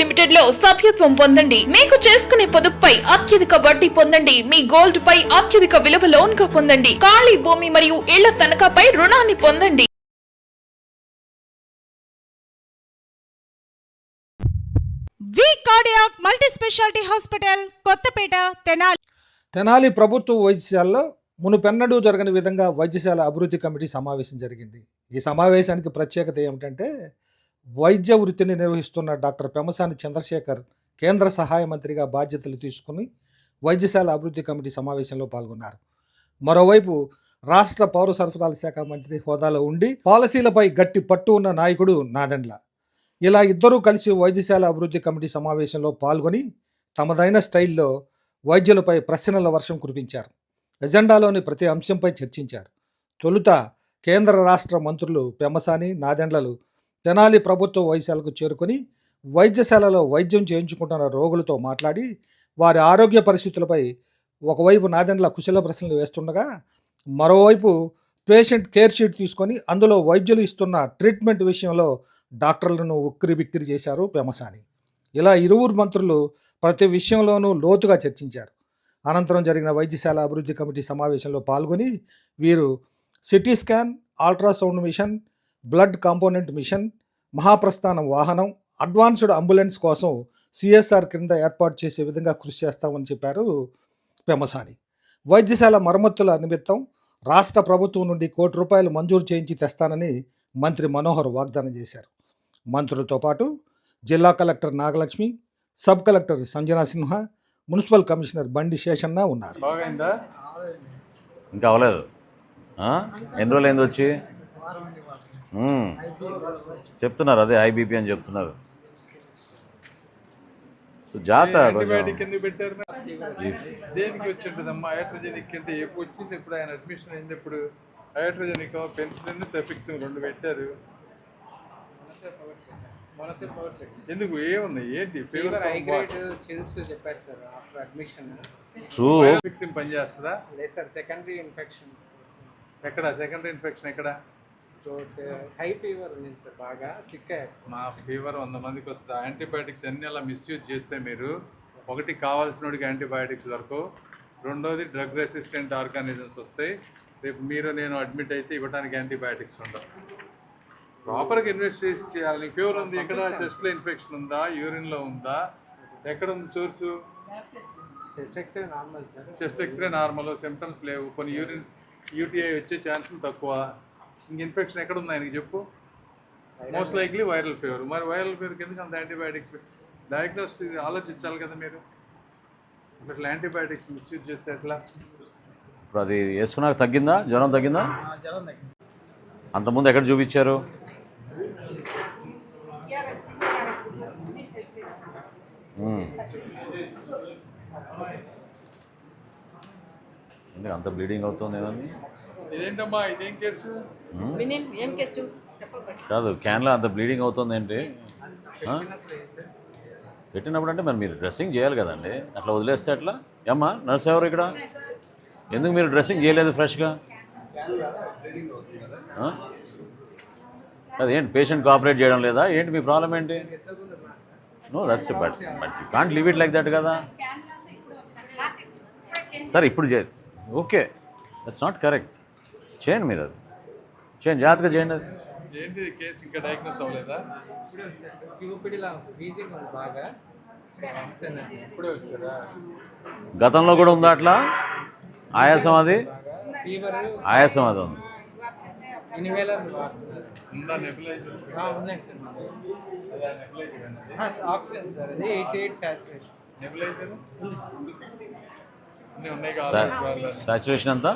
లిమిటెడ్లో సభ్యత్వం పొందండి. మీకు చేసుకునే పొదుపుపై అత్యధిక వడ్డీ పొందండి. మీ గోల్డ్ పై అత్యధిక విలువ లోన్గా పొందండి. ఖాళీ భూమి మరియు ఇళ్ళ తనఖాపై రుణాన్ని పొందండి. V cardiac multi speciality hospital Kothapeta Tenali. Tenali ప్రభుత్వ వైద్యశాలలో మునుపెన్నడూ జరగని విధంగా వైద్యశాల అభివృద్ధి కమిటీ సమావేశం జరిగింది. ఈ సమావేశానికి ప్రత్యేకత ఏమిటంటే వైద్య వృత్తిని నిర్వహిస్తున్న డాక్టర్ పెమసాని చంద్రశేఖర్ కేంద్ర సహాయ మంత్రిగా బాధ్యతలు తీసుకుని వైద్యశాల అభివృద్ధి కమిటీ సమావేశంలో పాల్గొన్నారు. మరోవైపు రాష్ట్ర పౌర సరఫరాల శాఖ మంత్రి హోదాలో ఉండి పాలసీలపై గట్టి పట్టు ఉన్న నాయకుడు నాదెండ్ల. ఇలా ఇద్దరూ కలిసి వైద్యశాల అభివృద్ధి కమిటీ సమావేశంలో పాల్గొని తమదైన స్టైల్లో వైద్యులపై ప్రశ్నల వర్షం కురిపించారు. ఎజెండాలోని ప్రతి అంశంపై చర్చించారు. తొలుత కేంద్ర రాష్ట్ర మంత్రులు పెమ్మసాని నాదెండ్లలు తెనాలి ప్రభుత్వ వైద్యశాలకు చేరుకొని వైద్యశాలలో వైద్యం చేయించుకుంటున్న రోగులతో మాట్లాడి వారి ఆరోగ్య పరిస్థితులపై ఒకవైపు నాదెండ్ల కుశల ప్రశ్నలు వేస్తుండగా మరోవైపు పేషెంట్ కేర్ షీట్ తీసుకొని అందులో వైద్యులు ఇస్తున్న ట్రీట్మెంట్ విషయంలో డాక్టర్లను ఉక్కిరి బిక్కిరి చేశారు పెమసాని. ఇలా ఇరువురు మంత్రులు ప్రతి విషయంలోనూ లోతుగా చర్చించారు. అనంతరం జరిగిన వైద్యశాల అభివృద్ధి కమిటీ సమావేశంలో పాల్గొని వీరు CT scan ultrasound machine blood component machine Mahaprasthanam వాహనం అడ్వాన్స్డ్ అంబులెన్స్ కోసం సిఎస్ఆర్ క్రింద ఏర్పాటు చేసే విధంగా కృషి చేస్తామని చెప్పారు పెమసాని వైద్యశాల మరమ్మతుల నిమిత్తం రాష్ట్ర ప్రభుత్వం నుండి కోటి రూపాయలు మంజూరు చేయించి తెస్తానని మంత్రి మనోహర్ వాగ్దానం చేశారు. మంత్రులతో పాటు జిల్లా collector Nagalakshmi sub collector Sanjana Sinha municipal commissioner Bandi Seshanna ఉన్నారు. బాగైందా? ఇంకా అవ్వలేదు. ఆ? ఎన్ని రోజులు వచ్చి. చెప్తున్నారు అదే ఐబీపీ అని చెప్తున్నారు. సో పెట్టారు? దేనికి హైడ్రోజెనిక్ అంటే ఎప్పుడు వచ్చింది? ఇప్పుడు ఆయన అడ్మిషన్ అయింది? ఇప్పుడు హైడ్రోజెనిక్ పెన్సిలిన్ సెఫిక్స్ రెండు పెట్టారు. ఎందుకు? ఏమున్నాయి? ఏంటి? ఫీవర్ హై గ్రేడ్ చిల్స్ చెప్పారు sir after admission true fixing పని చేస్తుందా లేదు సార్ సెకండరీ ఇన్ఫెక్షన్స్ ఎక్కడ? సెకండరీ ఇన్ఫెక్షన్ ఎక్కడ? హై ఫీవర్ ఉంది సార్ బాగా సిక్ అయ్యారు. మా ఫీవర్ వంద మందికి వస్తుంది. యాంటీబయాటిక్స్ అన్ని అలా మిస్యూజ్ చేస్తే మీరు ఒకటి కావాల్సినోడికి యాంటీబయాటిక్స్ వరకు రెండోది డ్రగ్ రెసిస్టెంట్ ఆర్గానిజమ్స్ వస్తాయి. రేపు మీరు నేను అడ్మిట్ అయితే ఇవ్వడానికి యాంటీబయాటిక్స్ ఉండవు. ప్రాపర్గా ఇన్వెస్టిగేషన్ చేయాలి. ఫీవర్ ఉంది ఎక్కడ చెస్ట్లో ఇన్ఫెక్షన్ ఉందా యూరిన్లో ఉందా ఎక్కడ ఉంది source chest X-ray normal sir chest X-ray normal symptoms లేవు. కొన్ని యూరిన్ యూటీఐ వచ్చే ఛాన్సులు తక్కువ. ఇంక ఇన్ఫెక్షన్ ఎక్కడ ఉంది ఆయనకి చెప్పు? మోస్ట్ లైక్లీ వైరల్ ఫీవర్ మరి వైరల్ ఫీవర్కి ఎందుకు అంత యాంటీబయాటిక్స్ డయాగ్నోస్టిక్ ఆలోచించాలి కదా మీరు. ఇట్లా యాంటీబయాటిక్స్ మిస్యూజ్ చేస్తే ఎట్లా? ఇప్పుడు అది వేసుకున్నాక తగ్గిందా? జ్వరం తగ్గిందా? అంతకుముందు ఎక్కడ చూపించారు. ఎందుకు అంత బ్లీడింగ్ అవుతుంది ఏమని ఇదేంటమ్మా? ఇదేం కేసు? కాదు క్యాన్లో అంత బ్లీడింగ్ అవుతుంది ఏంటి? పెట్టినప్పుడు అంటే మరి మీరు డ్రెస్సింగ్ చేయాలి కదండి. అట్లా వదిలేస్తే అట్లా ఏమ్మా నర్స్ ఎవరు ఇక్కడ? ఎందుకు మీరు డ్రెస్సింగ్ చేయలేదు ఫ్రెష్గా? అదేంటి పేషెంట్ కోఆపరేట్ చేయడం లేదా? ఏంటి మీ ప్రాబ్లం ఏంటి? No that's but but you can't leave it like that కదా. సరే ఇప్పుడు చే ఓకే దట్స్ నాట్ కరెక్ట్ చేయండి మీరు అది. చేయండి జాగ్రత్తగా చేయండి అది. ఏంటి కేసు ఇంకా డయాగ్నోస్ అవ్వలేదా? గతంలో కూడా ఉందా అట్లా? ఆయాసం అది? ఫీవర్ ఆయాసం అది ఉంది. Oxygen sir. అది ఎయిటీ ఎయిట్ సాచురేషన్ నెబులైజర్ అన్నీ ఉన్నాయి కావాలి సాచురేషన్ అంతా?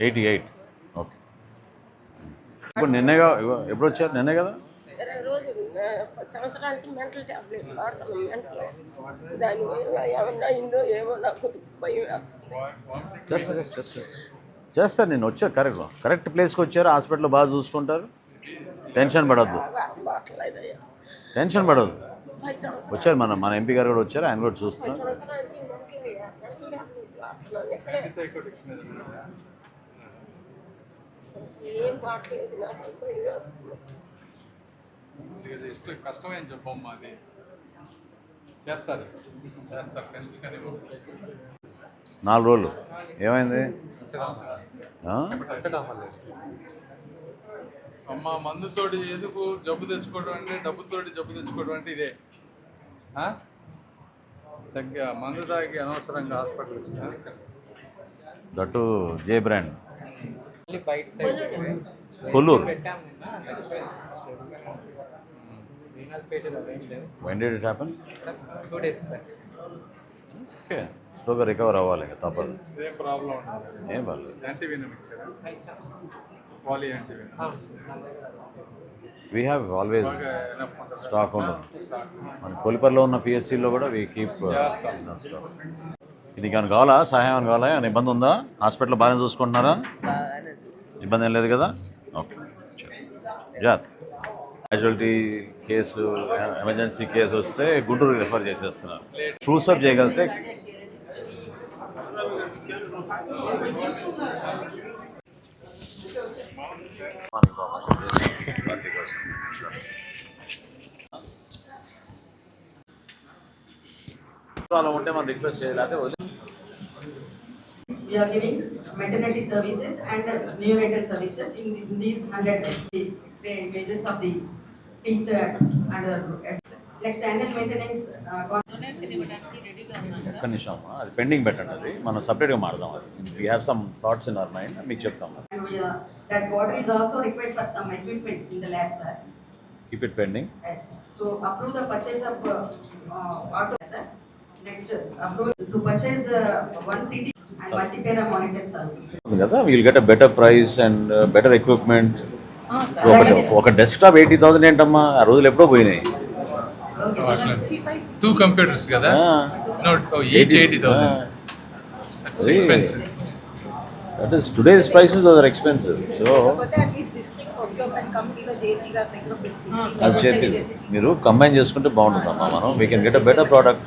Eighty eight. ఓకే. ఇప్పుడు నిన్నేగా ఇగో, ఎప్పుడు వచ్చారు? నిన్నే కదా? ఇరవై రోజులు ఆ, పది సంవత్సరానికి మెంటల్ టాబ్లెట్ వాడుతున్నాం మెంటల్. దానివల్ల ఏమన్నా అయిందో ఏమో నాకు భయం వేస్తుంది. చేస్తారు నేను వచ్చారు కరెక్ట్ కరెక్ట్ ప్లేస్కి వచ్చారు హాస్పిటల్ బాగా చూసుకుంటారు. టెన్షన్ పడద్దు. టెన్షన్ పడద్దు. వచ్చారు మన మన ఎంపీ గారు కూడా వచ్చారు ఆయన కూడా చూస్తున్నారు సంవత్సరానికి మెంటల్ మెంటల్ టాబ్లెట్ వాడుతున్నాను ఎక్కడే సైకోటిక్స్ మీద ఉన్నారా? అసలు ఏం ఇష్టం కష్టమైన చెప్పమ్మా అది. చేస్తారు. చేస్తారు. టెస్ట్ కానీ నాలుగు రోజులు. ఏమైంది? అమ్మ మందుతోటి ఎందుకు జబ్బు తెచ్చుకోవడం అంటే డబ్బుతోటి జబ్బు తెచ్చుకోవడం అంటే ఇదే. ఆ? తగ్గ మందు తాగి అనవసరంగా hospital that J brand. Kolluru. When did it happen two days back okay స్లోగా రికవర్ అవ్వాలి ఇంకా తప్పదు. ప్రాబ్లం ఉండదు ఏం పర్లేదు యాంటీవీనం ఇచ్చారా? Poly antivenom. We have always stock ఉంటుంది. మన కొలిపర్లో ఉన్న పిహెచ్సిలో కూడా వీ కీప్ స్టాక్ ఇది కానీ కావాలా? సహాయం ఏమైనా కావాలా? ఏమైనా ఇబ్బంది ఉందా? హాస్పిటల్ బాగానే చూసుకుంటున్నారా? ఇబ్బంది ఏం లేదు కదా? ఓకే. జాత్ క్యాజువాలిటీ కేసు ఎమర్జెన్సీ కేసు వస్తే గుంటూరు రిఫర్ చేసేస్తున్నారు. ప్రూఫ్ అప్ చేయగలిగితే అలా ఉంటే మనం రిక్వెస్ట్ చేయలేకపోతే వదిలే We are giving maternity services and neonatal services in in these hundred beds. The X-ray images of the teeth uh, and uh, next annual maintenance. uh, ఒక్క నిమిషం అమ్మా. అది పెండింగ్ పెట్టండి అది మనం సపరేట్గా మాడదాం అది we have some thoughts in our mind మీకు చెప్తాం And we are, that water is also required for some equipment in the lab, sir. Keep it pending Yes, to approve the purchase of uh, uh, uh, uh. కదా? We'll get a better price and better equipment ఒక ఒక desktop eighty thousand ఏంటమ్మా? ఆ రోజులు ఎప్పుడో పోయినాయి. Okay, sir. Two computers కదా? No each eighty thousand that's expensive that is today's prices are expensive so అది negotiate చేతి చేసి మీరు కంబైన్ చేసుకుంటే బాగుంటుందమ్మా మనం. We can get a better product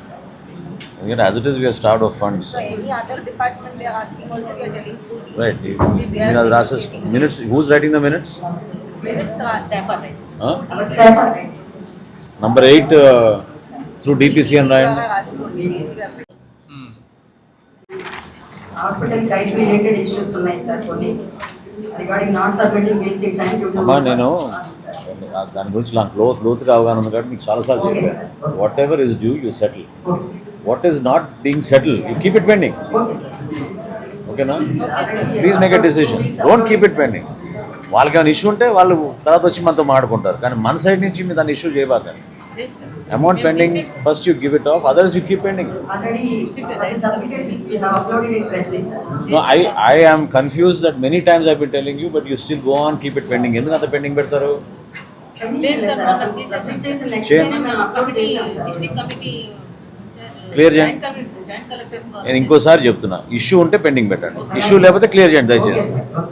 ఎందుకంటే as it is we're start of funds so any other department they are asking also we are telling to right మీరు అది రాసేస్ minutes who's writing the minutes minutes staff Our staff are ready, sir. Number eight through DPCN రాయండి రాసుకోండి JC గారు hospital type related issues ఉన్నాయి sir కొన్ని. Regarding not submitting bills in time due to అమ్మా నేను దాని గురించి నాకు లో లోతుగా అవగాహన ఉంది కాబట్టి మీకు చాలాసార్లు చెప్పాను. Whatever is due you settle what is not being settle you keep it pending ఓకేనా please make a decision don't keep it pending వాళ్ళకి ఏమైనా ఇష్యూ ఉంటే వాళ్ళు తర్వాత వచ్చి మనతో మాట్లాడుకుంటారు. కానీ మన సైడ్ నుంచి మీరు దాన్ని issue చేయబాకండి. Amount pending first you give it of others you keep pending I am confused that many times I've been telling you, but you still go on, keep it pending. ఎందుకు అంత pending పెడతారు? Next చేయండి. నేను ఇంకోసారి చెప్తున్నా. Issue ఉంటే pending పెట్టండి. Issue లేకపోతే క్లియర్ చేయండి దయచేసి. uh.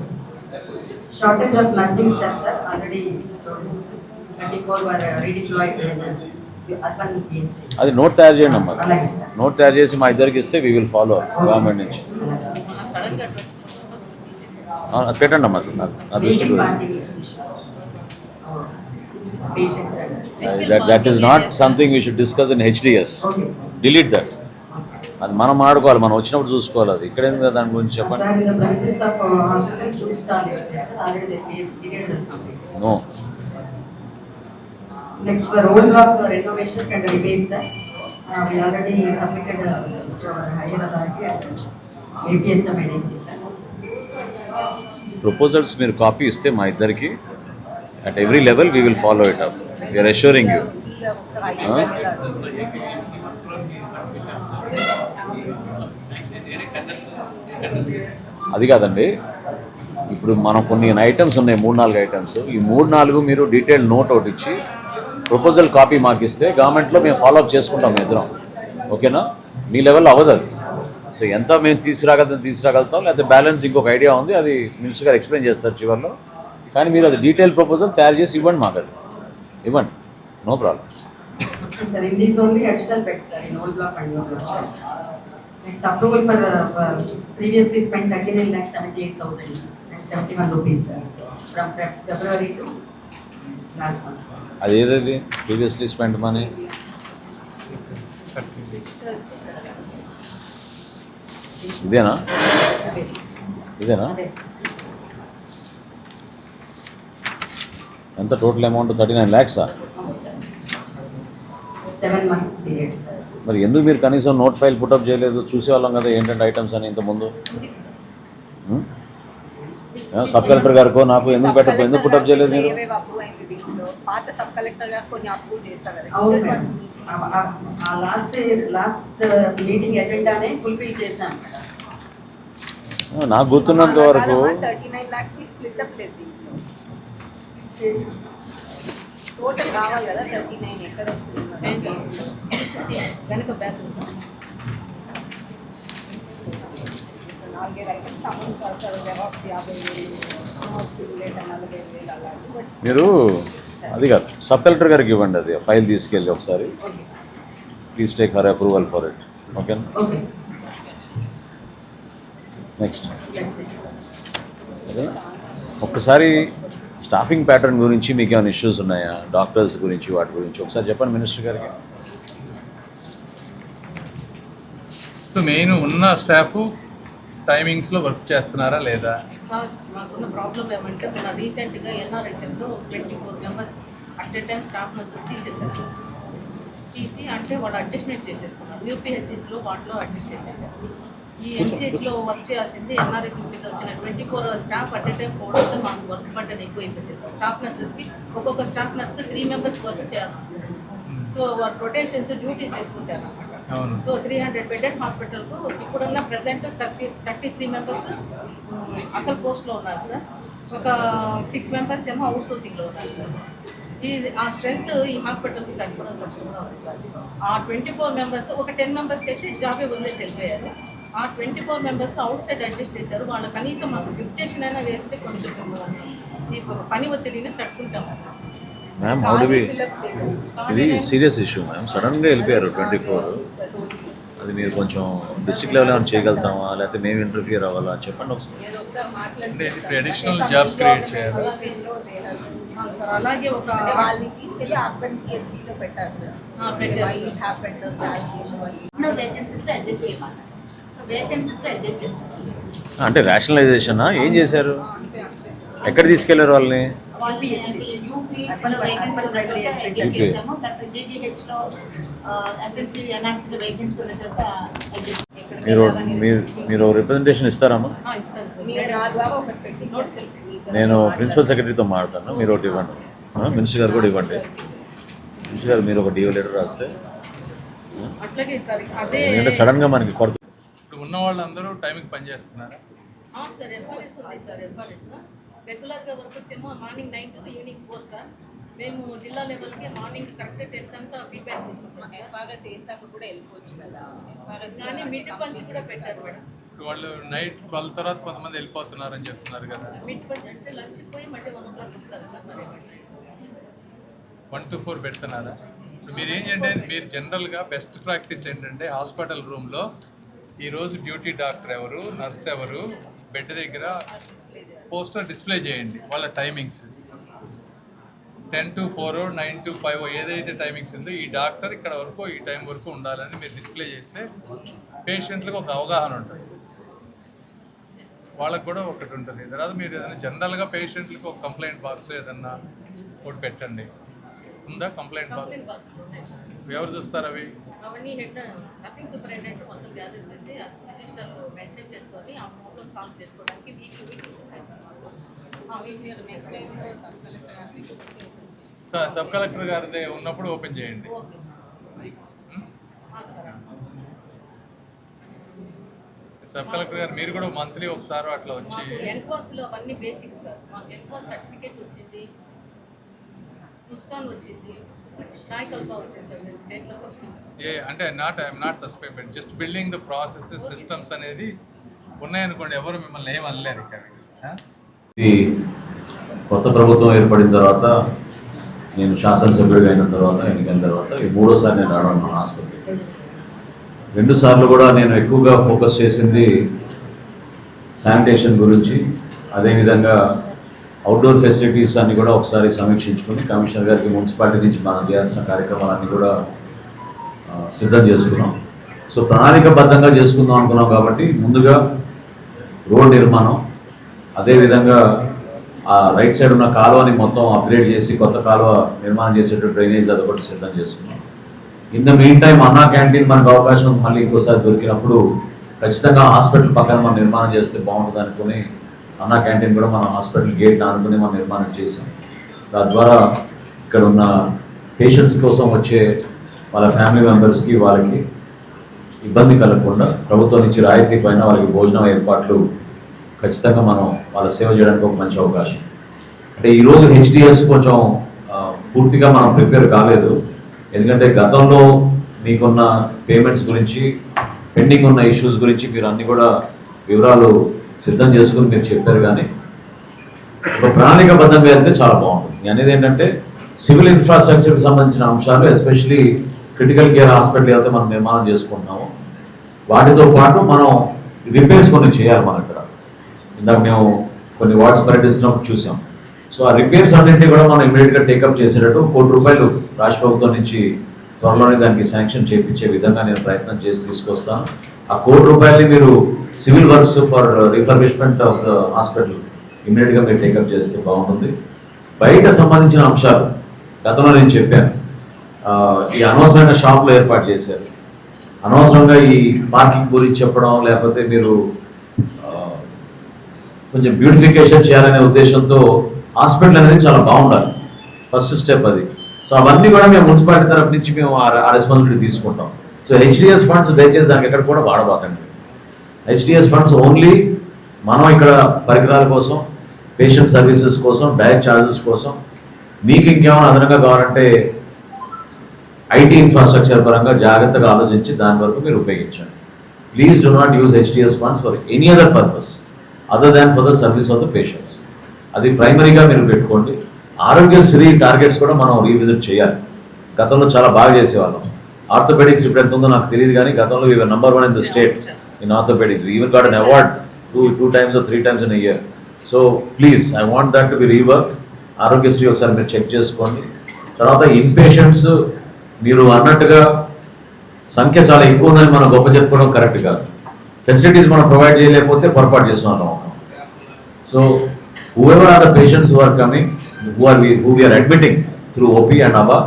అది నోట్ తయారు చేయండి అమ్మా. నోట్ తయారు చేసి మా ఇద్దరికి ఇస్తే వీ విల్ ఫాలో గవర్నమెంట్ నుంచి. పెట్టండి అమ్మా. నా దృష్టికి Patients and. Is not something we should discuss in HDS Okay, sir. Delete that అది మనం ఆడుకోవాలి మనం వచ్చినప్పుడు చూసుకోవాలి అది ఇక్కడ ఎందుకు దాని గురించి చెప్పండి in uh, is. No uh, we uh. Proposals మీరు కాపీ ఇస్తే మా ఇద్దరికి at every level we will follow it up we're assuring you అది కాదండి. ఇప్పుడు మనం కొన్ని ఐటమ్స్ ఉన్నాయి మూడు నాలుగు ఐటమ్స్ ఈ మూడు నాలుగు మీరు డీటెయిల్ నోట్ ఒకటి ఇచ్చి ప్రపోజల్ కాపీ మాకు ఇస్తే గవర్నమెంట్లో మేము ఫాలో అప్ చేసుకుంటాం ఇద్దరం. ఓకేనా మీ లెవెల్లో అవ్వదు అది. సో ఎంత మేము తీసుకురాగలుగుతాం తీసుకురాగలుగుతాం లేకపోతే బ్యాలెన్స్ ఇంకొక ఐడియా ఉంది అది మినిస్టర్ గారు ఎక్స్ప్లెయిన్ చేస్తారు చివరిలో. కానీ మీరు అది డీటెయిల్ ప్రపోజల్ తయారు చేసి ఇవ్వండి మాకు అది ఇవ్వండి no problem uh, previously spent thirty-nine lakh seventy-eight thousand and seventy-one rupees, sir, from Feb- February to last month, sir. అది ఏదది ప్రీవియస్లీ స్పెండ్ మనీ ఇదేనా ఇదేనా ఎంత టోటల్ అమౌంట్? థర్టీ నైన్ ల్యాక్సా? మరి ఎందుకు మీరు కనీసం నోట్ ఫైల్ పుటప్ చేయలేదు? చూసేవాళ్ళం కదా ఏంటంటే ఐటమ్స్ అని ఇంతకుముందు సబ్ కలెక్టర్ గారికో నాకు ఎందుకు పెట్ట ఎందుకు పుటప్ చేయలేదు మీరు ఏవేవి అప్రూవ్ అయింది దీంట్లో? పాత సబ్ కలెక్టర్ గారు కొన్ని అప్రూవ్ చేస్తారు కదా. అవును మేడం. ఆ- ఆ- ఆ లాస్ట్ లాస్ట్ మీటింగ్ ఎజెండానే ఫుల్ఫిల్ చేశాం మేడం. నాకు గుర్తున్నంత వరకు థర్టీ నైన్ లాక్స్కి స్ప్లిట్ అప్ లేదు టోటల్ కావాలి కదా థర్టీ నైన్ ఎక్కడ వచ్చింది? వెనక బ్యాక్ మీరు అది కాదు సబ్ కలెక్టర్ గారికి ఇవ్వండి అది ఫైల్ తీసుకెళ్ళి ఒకసారి. Please take her approval for it okay okay sir. Next. ఓకేనా ఒక్కసారి స్టాఫింగ్ ప్యాటర్న్ గురించి మీకు ఏమైనా ఇష్యూస్ ఉన్నాయా? డాక్టర్స్ గురించి వాటి గురించి? ఒకసారి చెప్పండి మినిస్టర్ గారికి. మెయిన్ ఉన్న స్టాఫ్ టైమింగ్స్లో వర్క్ చేస్తున్నారా లేదా? సార్ మాకున్న ప్రాబ్లం ఏమంటే మన రీసెంట్గా ఎన్ఆర్హెచ్ఎంలో twenty four members at a time staff nurse తీసేశారు. తీసి అంటే వాళ్ళు అడ్జస్ట్మెంట్ చేసేసుకున్నారు. యూపీఎస్సీస్లో వాటిలో అడ్జస్ట్ చేసేసారు ఈ ఎన్సీహెచ్లో వర్క్ చేయాల్సింది ఎన్ఆర్హెచ్ కింద వచ్చిన twenty four staff at time పోవడంతో మాకు వర్క్ బర్డెన్ ఎక్కువ అయిపోయింది సార్ స్టాఫ్ నర్సెస్కి ఒక్కొక్క స్టాఫ్ నర్స్కి త్రీ మెంబర్స్ వర్క్ చేయాల్సి వస్తుంది. సో వారు రొటేషన్స్ డ్యూటీస్ వేసుకుంటారు అన్నమాట అవును సో త్రీ హండ్రెడ్ బెడెడ్ హాస్పిటల్కు ఇప్పుడున్న present thirty thirty three members అసలు పోస్ట్లో ఉన్నారు సార్. ఒక సిక్స్ మెంబర్స్ ఏమో అవుట్ సోర్సింగ్లో ఉన్నారు సార్. ఈ ఆ స్ట్రెంగ్త్ ఈ హాస్పిటల్కి తట్టుకోవడం కష్టంగా ఉంది సార్. ఆ ట్వంటీ ఫోర్ మెంబర్స్ ఒక టెన్ మెంబర్స్కి అయితే జాబే వదిలేసి వెళ్ళిపోయారు. ఆ twenty four members outside adjust చేశారు. వాళ్ళు కనీసం మాకు డిప్యుటేషన్ అయినా వేస్తే కొంచెం పని ఒత్తిడిని తట్టుకుంటాం మ్యామ్ హౌ డు వి ఇది సీరియస్ ఇష్యూ మ్యామ్ సడన్గా వెళ్ళిపోయారు ట్వంటీ ఫోర్. అది మీరు కొంచెం డిస్ట్రిక్ట్ లెవెల్ ఏమైనా చేయగలుగుతామా? లేకపోతే మేము ఇంటర్ఫియర్ అవ్వాలా? చెప్పండి ఒకసారి. అడిషనల్ జాబ్స్ క్రియేట్ చేయాలి. సార్ అలాగే ఒక అంటే వాళ్ళని తీసుకెళ్ళి అర్బన్ టీఎఫ్సీలో పెట్టారు సార్. వై హ్యాపెండ్ వై వేకెన్సీస్లో అడ్జస్ట్ చేయమన్నారు సో వేకెన్సీస్లో అడ్జస్ట్ చేస్తాం అంటే రేషనలైజేషన్ ఏం చేశారు? ఎక్కడ తీసుకెళ్ళారు వాళ్ళని? మీరు మీరు మీరు రిప్రజెంటేషన్ ఇస్తారమ్మా? నేను ప్రిన్సిపల్ సెక్రటరీతో మాట్లాడతాను. మీరు ఒకటి ఇవ్వండి. ఆ, మినిస్టర్ గారు కూడా ఇవ్వండి. మినిస్టర్ గారు మీరు ఒక డిఓ లెటర్ రాస్తే అట్లాగే సార్ అదే ఎందుకంటే సడన్గా మనకి కొరత ఇప్పుడు ఉన్న వాళ్ళందరూ టైంకి పనిచేస్తున్నారా ఆ, సార్ ఎఫ్ఆర్ఎస్ ఉంది సార్ ఎఫ్ఆర్ఎస్. రెగ్యులర్గా వర్కర్స్కి ఏమో morning nine to evening four sir. మేము జిల్లా లెవెల్కి మార్నింగ్ కరెక్ట్ టెన్త్ అంతా ఫీడ్బ్యాక్ తీసుకుంటున్నాం సార్. ఎఫ్ఆర్ఎస్ వేసాక కూడా వెళ్ళిపోవచ్చు కదా. ఎఫ్ఆర్ఎస్ కానీ మిడ్ పంచ్ కూడా పెట్టారు మేడం. వాళ్ళు నైట్ ట్వెల్వ్ తర్వాత కొంతమంది వెళ్ళిపోతున్నారని చెప్తున్నారు కదా. మిడ్ పంచ్ అంటే లంచ్ పోయి మళ్ళీ వన్ ఓ క్లాక్ సార్ మరి. వన్ టు ఫోర్ పెడుతున్నారా? మీరు ఏం చేయండి మీరు జనరల్గా బెస్ట్ ప్రాక్టీస్ ఏంటంటే హాస్పిటల్ రూమ్లో ఈరోజు డ్యూటీ డాక్టర్ ఎవరు నర్స్ ఎవరు బెడ్ దగ్గర పోస్టర్ డిస్ప్లే చేయండి వాళ్ళ timings. Ten to four nine to five ఏదైతే టైమింగ్స్ ఉందో ఈ డాక్టర్ ఇక్కడ వరకు ఈ టైం వరకు ఉండాలని మీరు డిస్ప్లే చేస్తే పేషెంట్లకు ఒక అవగాహన ఉంటుంది. వాళ్ళకు కూడా ఒకటి ఉంటుంది. తర్వాత మీరు ఏదైనా జనరల్గా పేషెంట్లకు ఒక కంప్లైంట్ బాక్స్ ఏదన్నా ఒకటి పెట్టండి. ఉందా కంప్లైంట్ బాక్స్? సార్. ఎవరు చూస్తారు అవి? అవన్నీ హెడ్ నర్సింగ్ సూపరింటెండెంట్ మొత్తం గ్యాదర్ చేసి రిజిస్టర్లో మెన్షన్ చేసుకొని ఆ ప్రాబ్లమ్ సాల్వ్ చేసుకోవడానికి వీక్లీ సార్. ఆ weekly next time sub collector గారిని స- సబ్ కలెక్టర్ గారిది ఉన్నప్పుడు ఓపెన్ చేయండి. సార్. సబ్ కలెక్టర్ గారు మీరు కూడా మంత్లీ ఒకసారి అట్లా వచ్చి మాకు ఎన్కోర్స్లో అవన్నీ బేసిక్స్ సార్. మాకు ఎన్కోర్స్ సర్టిఫికేట్ వచ్చింది. ముస్కాన్ వచ్చింది. ఏ అంటే not I'm not suspended just building the process systems అనేది ఉన్నాయనుకోండి ఎవరు మిమ్మల్ని ఏం అనలేరు కొత్త ప్రభుత్వం ఏర్పడిన తర్వాత నేను శాసనసభ్యుడిగా అయిన తర్వాత ఎన్నికైన తర్వాత ఈ మూడోసారి నేను రావడం మన ఆసుపత్రికి రెండు సార్లు కూడా నేను ఎక్కువగా ఫోకస్ చేసింది శానిటేషన్ గురించి అదేవిధంగా అవుట్డోర్ ఫెసిలిటీస్ అన్ని కూడా ఒకసారి సమీక్షించుకొని కమిషనర్ గారికి మున్సిపాలిటీ నుంచి మనం చేయాల్సిన కార్యక్రమాలన్నీ కూడా సిద్ధం చేసుకున్నాం. సో ప్రణాళికబద్ధంగా చేసుకుందాం అనుకున్నాం కాబట్టి ముందుగా రోడ్ నిర్మాణం అదేవిధంగా ఆ రైట్ సైడ్ ఉన్న కాలువని మొత్తం అప్గ్రేడ్ చేసి కొత్త కాలువ నిర్మాణం చేసేటట్టు డ్రైనేజ్ అదొకటి సిద్ధం చేసుకున్నాం. ఇన్ ద మెయిన్ టైం అన్నా క్యాంటీన్ మనకు అవకాశం మళ్ళీ ఇంకోసారి దొరికినప్పుడు ఖచ్చితంగా హాస్పిటల్ పక్కన మనం నిర్మాణం చేస్తే బాగుంటుంది అనుకుని అన్నా క్యాంటీన్ కూడా మనం హాస్పిటల్ గేట్ అనుకుని మనం నిర్మాణం చేసాం తద్వారా ఇక్కడ ఉన్న పేషెంట్స్ కోసం వచ్చే వాళ్ళ ఫ్యామిలీ మెంబర్స్కి వాళ్ళకి ఇబ్బంది కలగకుండా ప్రభుత్వం నుంచి రాయితీ పైన వాళ్ళకి భోజనం ఏర్పాట్లు ఖచ్చితంగా మనం వాళ్ళ సేవ చేయడానికి ఒక మంచి అవకాశం. అంటే ఈరోజు హెచ్డిఎస్ కొంచెం పూర్తిగా మనం ప్రిపేర్ కాలేదు. ఎందుకంటే గతంలో మీకున్న పేమెంట్స్ గురించి పెండింగ్ ఉన్న ఇష్యూస్ గురించి మీరు అన్నీ కూడా వివరాలు సిద్ధం చేసుకుని మీరు చెప్పారు కానీ ఒక ప్రణాళికబద్ధంగా వెళ్తే చాలా బాగుంటుంది. అనేది ఏంటంటే సివిల్ ఇన్ఫ్రాస్ట్రక్చర్కి సంబంధించిన అంశాలు ఎస్పెషలీ క్రిటికల్ కేర్ హాస్పిటల్ అయితే మనం నిర్మాణం చేసుకుంటున్నాము. వాటితో పాటు మనం రిపేర్స్ కొన్ని చేయాలి మనం ఇక్కడ ఇందాక మేము కొన్ని వార్డ్స్ పర్యటిస్తున్నప్పుడు చూసాం. సో ఆ రిపేర్స్ అన్నింటినీ కూడా మనం ఇమీడియట్గా టేకప్ చేసేటట్టు కోటి రూపాయలు రాష్ట్ర ప్రభుత్వం నుంచి త్వరలోనే దానికి శాంక్షన్ చేయించే విధంగా నేను ప్రయత్నం చేసి తీసుకొస్తాను. ఆ కోటి రూపాయలని మీరు civil works for refurbishment of the hospital ఇమీడియట్గా మీరు టేకప్ చేస్తే బాగుంటుంది. బయట సంబంధించిన అంశాలు గతంలో నేను చెప్పాను. ఈ అనవసరమైన షాపులు ఏర్పాటు చేశారు. అనవసరంగా ఈ పార్కింగ్ గురించి చెప్పడం లేకపోతే మీరు కొంచెం బ్యూటిఫికేషన్ చేయాలనే ఉద్దేశంతో హాస్పిటల్ అనేది చాలా బాగుండాలి. ఫస్ట్ స్టెప్ అది. సో అవన్నీ కూడా మేము మున్సిపాలిటీ తరఫు నుంచి మేము ఆ- ఆ రెస్పాన్సిబిలిటీ తీసుకుంటాం. సో హెచ్డిఎస్ ఫండ్స్ దయచేసి దానికి ఎక్కడ కూడా వాడబాకండి. హెచ్డిఎస్ ఫండ్స్ ఓన్లీ మనం ఇక్కడ పరికరాల కోసం పేషెంట్ సర్వీసెస్ కోసం డైరెక్ట్ ఛార్జెస్ కోసం మీకు ఇంకేమైనా అదనంగా కావాలంటే ఐటీ ఇన్ఫ్రాస్ట్రక్చర్ పరంగా జాగ్రత్తగా ఆలోచించి దాని వరకు మీరు ఉపయోగించండి. Please do not use HDS funds for any other purpose other than for the service of the patients అది ప్రైమరీగా మీరు పెట్టుకోండి. ఆరోగ్యశ్రీ టార్గెట్స్ కూడా మనం రీవిజిట్ చేయాలి. గతంలో చాలా బాగా చేసేవాళ్ళం. ఆర్థోపెడిక్స్ ఇప్పుడు ఎంత ఉందో నాకు తెలియదు కానీ గతంలో we're number one in the state in orthopaedics even got an award two two times three times in year so please I want that to be rework Aarogyasri ఒకసారి మీరు చెక్ చేసుకోండి. తర్వాత ఇన్ పేషెంట్స్ మీరు అన్నట్టుగా సంఖ్య చాలా ఎక్కువ ఉందని మనం గొప్ప చెప్పుకోవడం కరెక్ట్ కాదు. ఫెసిలిటీస్ మనం ప్రొవైడ్ చేయలేకపోతే పొరపాటు చేస్తున్నాం అవుతాం so whoever are the patients who are coming who are who we're admitting through OP and అవా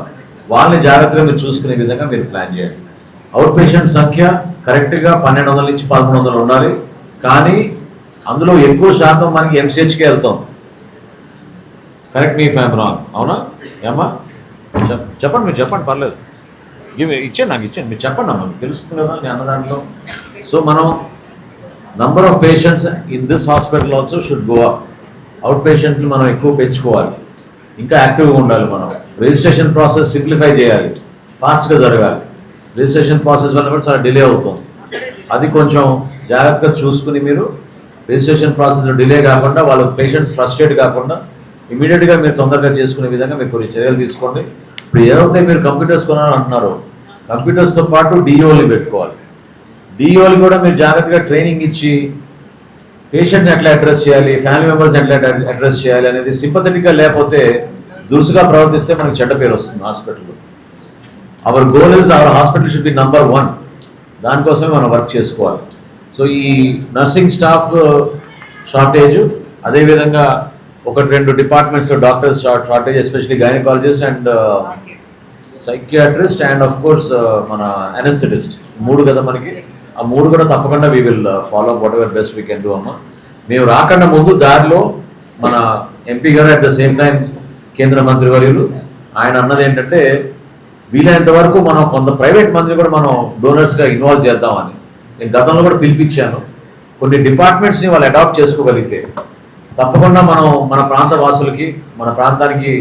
వాళ్ళని జాగ్రత్తగా మీరు చూసుకునే విధంగా మీరు ప్లాన్ చేయండి. అవుట్ పేషెంట్ సంఖ్య కరెక్ట్గా పన్నెండు వందల నుంచి పదకొండు వందలు ఉండాలి. కానీ అందులో ఎక్కువ శాతం మనకి ఎంసీహెచ్కే వెళ్తాం. కరెక్ట్ మీ ఫ్యామ్ రాంగ్ అవునా? ఏమ్మా? చెప్పండి మీరు చెప్పండి పర్లేదు. ఇవి ఇచ్చేయండి నాకు ఇచ్చేయండి. మీరు చెప్పండి అమ్మా తెలుస్తుంది కదా నేను అన్న దాంట్లో. సో మనం number of patients in this hospital also should go out పేషెంట్లు మనం ఎక్కువ పెంచుకోవాలి. ఇంకా యాక్టివ్గా ఉండాలి మనం. రిజిస్ట్రేషన్ ప్రాసెస్ సింప్లిఫై చేయాలి. ఫాస్ట్గా జరగాలి. రిజిస్ట్రేషన్ ప్రాసెస్ వల్ల కూడా చాలా డిలే అవుతుంది. అది కొంచెం జాగ్రత్తగా చూసుకుని మీరు రిజిస్ట్రేషన్ ప్రాసెస్ డిలే కాకుండా వాళ్ళ పేషెంట్స్ ఫ్రస్ట్రేట్ కాకుండా ఇమీడియట్గా మీరు తొందరగా చేసుకునే విధంగా మీరు కొన్ని చర్యలు తీసుకోండి. ఇప్పుడు ఏదైతే మీరు కంప్యూటర్స్ కొనాలని అంటున్నారో కంప్యూటర్స్తో పాటు డిఓలు పెట్టుకోవాలి. డిఓలు కూడా మీరు జాగ్రత్తగా ట్రైనింగ్ ఇచ్చి పేషెంట్ ఎట్లా అడ్రస్ చేయాలి ఫ్యామిలీ మెంబర్స్ ఎట్లా అడ్రస్ చేయాలి అనేది సింపథెటిక్గా లేకపోతే దురుసుగా ప్రవర్తిస్తే మనకి చెడ్డ పేరు వస్తుంది హాస్పిటల్లో our goal is our hospital should be number one దానికోసమే మనం వర్క్ చేసుకోవాలి. సో ఈ నర్సింగ్ స్టాఫ్ షార్టేజ్ అదేవిధంగా ఒకటి రెండు departments doctors shortage especially gynaecologist and psychiatrist and of course మన అనెస్థెటిస్ట్ మూడు కదా మనకి? ఆ మూడు కూడా తప్పకుండా we will follow whatever best we can do అమ్మ. మేము రాకుండా ముందు దారిలో మన ఎంపీ గారు అట్ ద సేమ్ టైం కేంద్ర మంత్రివర్యులు ఆయన అన్నది ఏంటంటే వీలైనంత వరకు మనం కొంత ప్రైవేట్ మంత్రి కూడా మనం డోనర్స్గా ఇన్వాల్వ్ చేద్దామని. నేను గతంలో కూడా పిలిపించాను. కొన్ని డిపార్ట్మెంట్స్ని వాళ్ళు అడాప్ట్ చేసుకోగలిగితే తప్పకుండా మనం మన ప్రాంత వాసులకి మన ప్రాంతానికి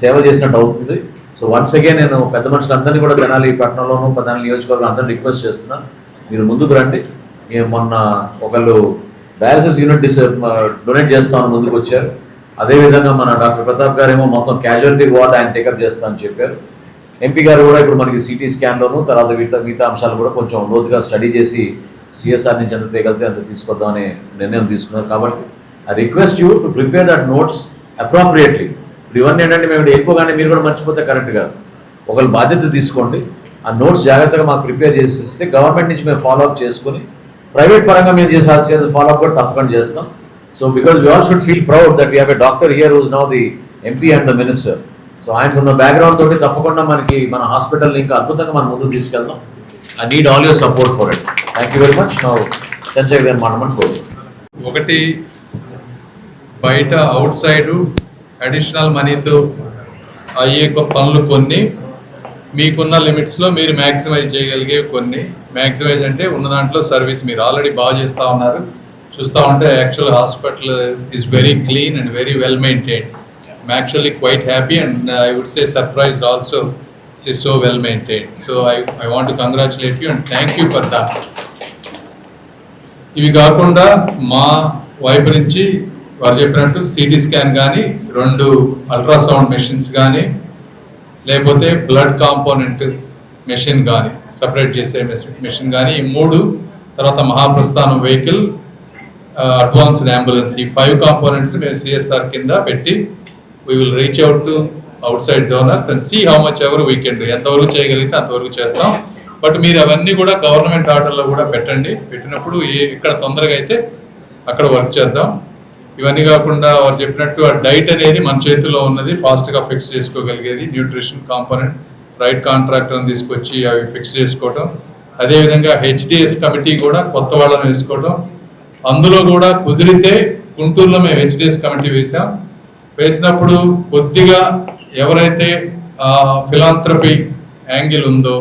సేవ చేసినట్టు అవుతుంది సో వన్స్ అగైన్ నేను పెద్ద మనుషులు అందరినీ కూడా తెనాలి పట్టణంలోను తెనాలి నియోజకవర్గం అందరినీ రిక్వెస్ట్ చేస్తున్నాను మీరు ముందుకు రండి. నేను మొన్న ఒకళ్ళు డయాలసిస్ యూనిట్ డిస్ డొనేట్ చేస్తామని ముందుకు వచ్చారు. అదేవిధంగా మన డాక్టర్ ప్రతాప్ గారు ఏమో మొత్తం క్యాజువాలిటీ వార్డ్ ఆయన టేకప్ చేస్తామని చెప్పారు. ఎంపీ గారు కూడా ఇప్పుడు మనకి సిటీ స్కాన్లోను తర్వాత మిగతా మిగతా అంశాలు కూడా కొంచెం లోతుగా స్టడీ చేసి సిఎస్ఆర్ నుంచి ఎంత తీయగలితే అంత తీసుకొద్దామనే నిర్ణయం తీసుకున్నారు. కాబట్టి I request you to prepare that notes appropriately ఇప్పుడు ఇవన్నీ ఏంటంటే మేము ఎక్కువగానే మీరు కూడా మర్చిపోతే కరెక్ట్ కాదు. ఒకళ్ళు బాధ్యత తీసుకోండి. ఆ నోట్స్ జాగ్రత్తగా మాకు ప్రిపేర్ చేసి ఇస్తే గవర్నమెంట్ నుంచి మేము ఫాలోఅప్ చేసుకుని ప్రైవేట్ పరంగా మేము చేసాల్సిన ఫాలోఅప్ కూడా తప్పకుండా చేస్తాం. So because we all should feel proud that we have a doctor here whose now the MP and the minister so ఆయనకున్న బ్యాక్గ్రౌండ్ తోటి తప్పకుండా మనకి మన హాస్పిటల్ని ఇంకా అద్భుతంగా మనం ముందుకు తీసుకెళ్దాం. I need all your support for it thank you very much now Chandrasekhar garu మాట్లాడమని ఒకటి బయట అవుట్ సైడ్ అడిషనల్ మనీతో అయ్యే పనులు కొన్ని. మీకున్న లిమిట్స్లో మీరు మ్యాక్సిమైజ్ చేయగలిగే కొన్ని. మ్యాక్సిమైజ్ అంటే ఉన్న దాంట్లో సర్వీస్ మీరు ఆల్రెడీ బాగా చేస్తూ ఉన్నారు. చూస్తూ ఉంటే actual hospital is very clean and very well maintain I'm actually quite happy and I would say surprised also is so well maintain so I I want congratulate you and thank you for that ఇవి కాకుండా మా వైపు నుంచి వారు చెప్పినట్టు CT scan కానీ రెండు ultrasound machines కానీ లేకపోతే బ్లడ్ కాంపోనెంట్ మెషిన్ కానీ సపరేట్ చేసే మెషిన్ కానీ ఈ మూడు తర్వాత Mahaprasthanam vehicle Uh, advanced ambulance ఈ ఫైవ్ కాంపోనెంట్స్ మేము సిఎస్ఆర్ కింద పెట్టి we will reach out to outside donors and see how much ever weekend ఎంతవరకు చేయగలిగితే అంతవరకు చేస్తాం. బట్ మీరు అవన్నీ కూడా గవర్నమెంట్ ఆర్డర్లో కూడా పెట్టండి. పెట్టినప్పుడు ఏ ఇక్కడ తొందరగా అయితే అక్కడ వర్క్ చేద్దాం. ఇవన్నీ కాకుండా వారు చెప్పినట్టు ఆ డైట్ అనేది మన చేతిలో ఉన్నది. ఫాస్ట్గా ఫిక్స్ చేసుకోగలిగేది. న్యూట్రిషన్ కాంపోనెంట్ రైట్ కాంట్రాక్టర్ని తీసుకొచ్చి అవి ఫిక్స్ చేసుకోవడం అదేవిధంగా హెచ్డిఎస్ కమిటీ కూడా కొత్త వాళ్ళని వేసుకోవడం అందులో కూడా కుదిరితే గుంటూరులో మేము హెచ్డిఎస్ కమిటీ వేసాం వేసినప్పుడు కొద్దిగా ఎవరైతే ఫిలాంథ్రపీ యాంగిల్ ఉందో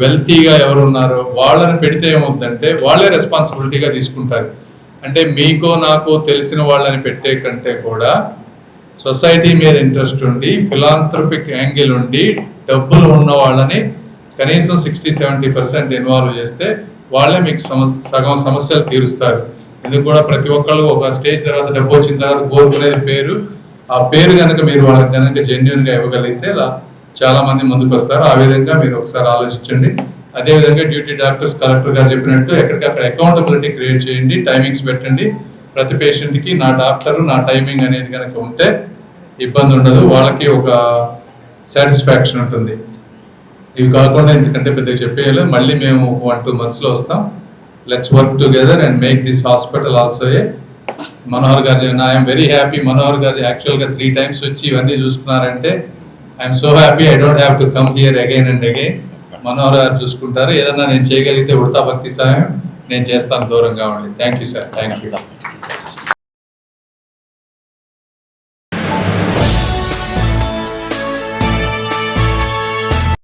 వెల్తీగా ఎవరు ఉన్నారో వాళ్ళని పెడితే ఏమవుతుందంటే వాళ్ళే రెస్పాన్సిబిలిటీగా తీసుకుంటారు. అంటే మీకో నాకో తెలిసిన వాళ్ళని పెట్టే కంటే కూడా సొసైటీ మీద ఇంట్రెస్ట్ ఉండి ఫిలాంథ్రపిక్ యాంగిల్ ఉండి డబ్బులు ఉన్న వాళ్ళని కనీసం సిక్స్టీ సెవెంటీ పర్సెంట్ ఇన్వాల్వ్ చేస్తే వాళ్ళే మీకు సమస్య సగం సమస్యలు తీరుస్తారు. ఇది కూడా ప్రతి ఒక్కళ్ళు ఒక స్టేజ్ తర్వాత డబ్బు వచ్చిన తర్వాత కోరుకునేది పేరు. ఆ పేరు కనుక మీరు వాళ్ళకి కనుక జెన్యున్గా ఇవ్వగలిగితే చాలా మంది ముందుకు వస్తారు. ఆ విధంగా మీరు ఒకసారి ఆలోచించండి. అదే విధంగా డ్యూటీ డాక్టర్స్ కలెక్టర్ గారు చెప్పినట్టు ఎక్కడికక్కడ అకౌంటబిలిటీ క్రియేట్ చేయండి. టైమింగ్స్ పెట్టండి. ప్రతి పేషెంట్కి నా డాక్టర్ నా టైమింగ్ అనేది కనుక ఉంటే ఇబ్బంది ఉండదు వాళ్ళకి ఒక సాటిస్ఫాక్షన్ ఉంటుంది. ఇవి కాకుండా ఎందుకంటే పెద్దగా చెప్పేయాలి మళ్ళీ మేము వన్ టూ మంత్స్లో వస్తాం. Let's work together and make this hospital also A Manohar garu I'm very happy Manohar గారు యాక్చువల్గా త్రీ టైమ్స్ వచ్చి ఇవన్నీ చూసుకున్నారంటే I'm so happy I don't have to come here again and again Manohar garu చూసుకుంటారు. ఏదన్నా నేను చేయగలిగితే ఉడతా భక్తి సాయం నేను చేస్తాను దూరంగా ఉండి. Thank you sir thank you